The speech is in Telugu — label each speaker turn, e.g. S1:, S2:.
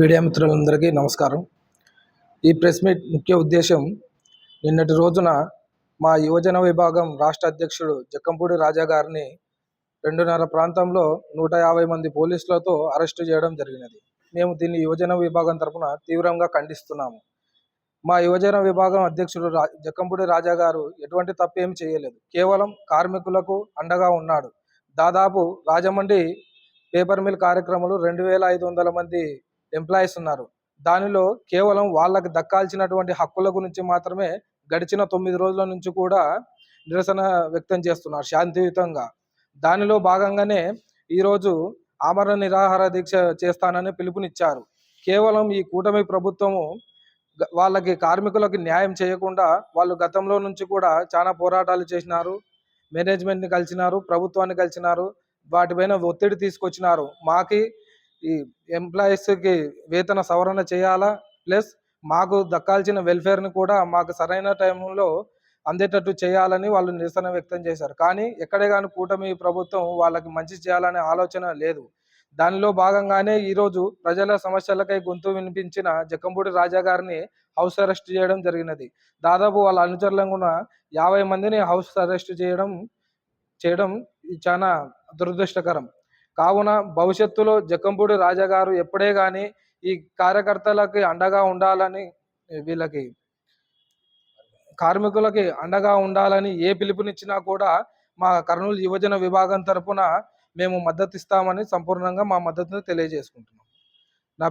S1: మీడియా మిత్రులందరికీ నమస్కారం. ఈ ప్రెస్ మీట్ ముఖ్య ఉద్దేశం నిన్నటి రోజున మా యువజన విభాగం రాష్ట్ర అధ్యక్షుడు జక్కంపూడి రాజా గారిని రెండున్నర ప్రాంతంలో నూట యాభై మంది పోలీసులతో అరెస్టు చేయడం జరిగినది. మేము దీన్ని యువజన విభాగం తరపున తీవ్రంగా ఖండిస్తున్నాము. మా యువజన విభాగం అధ్యక్షుడు రా జక్కంపూడి రాజా గారు ఎటువంటి తప్పేమి చేయలేదు. కేవలం కార్మికులకు అండగా ఉన్నాడు. దాదాపు రాజమండ్రి పేపర్ మిల్ కార్యక్రమంలో రెండు వేల ఐదు వందల మంది ఎంప్లాయీస్ ఉన్నారు. దానిలో కేవలం వాళ్ళకి దక్కాల్సినటువంటి హక్కుల గురించి మాత్రమే గడిచిన తొమ్మిది రోజుల నుంచి కూడా నిరసన వ్యక్తం చేస్తున్నారు శాంతియుతంగా. దానిలో భాగంగానే ఈరోజు ఆమరణ నిరాహార దీక్ష చేస్తానని పిలుపునిచ్చారు. కేవలం ఈ కూటమి ప్రభుత్వము వాళ్ళకి కార్మికులకు న్యాయం చేయకుండా వాళ్ళు గతంలో నుంచి కూడా చాలా పోరాటాలు చేసినారు. మేనేజ్మెంట్ని కలిసినారు ప్రభుత్వాన్ని కలిసినారు. వాటిపైన ఒత్తిడి తీసుకొచ్చినారు. మాకి ఈ ఎంప్లాయీస్కి వేతన సవరణ చేయాలా? ప్లస్ మాకు దక్కాల్సిన వెల్ఫేర్ని కూడా మాకు సరైన టైంలో అందేటట్టు చేయాలని వాళ్ళు నిరసన వ్యక్తం చేశారు. కానీ ఎక్కడే కానీ కూటమి ప్రభుత్వం వాళ్ళకి మంచి చేయాలనే ఆలోచన లేదు. దానిలో భాగంగానే ఈరోజు ప్రజల సమస్యలకై గొంతు వినిపించిన జక్కంపూడి రాజా గారిని హౌస్ అరెస్ట్ చేయడం జరిగినది. దాదాపు వాళ్ళ అనుచరులను కూడా యాభై మందిని హౌస్ అరెస్ట్ చేయడం చేయడం ఇది చాలా దురదృష్టకరం. కావున భవిష్యత్తులో జక్కంపూడి రాజాగారు ఎప్పుడే కానీ ఈ కార్యకర్తలకి అండగా ఉండాలని వీళ్ళకి కార్మికులకి అండగా ఉండాలని ఏ పిలుపునిచ్చినా కూడా మా కర్నూలు యువజన విభాగం తరపున మేము మద్దతు ఇస్తామని సంపూర్ణంగా మా మద్దతును తెలియజేసుకుంటున్నాం.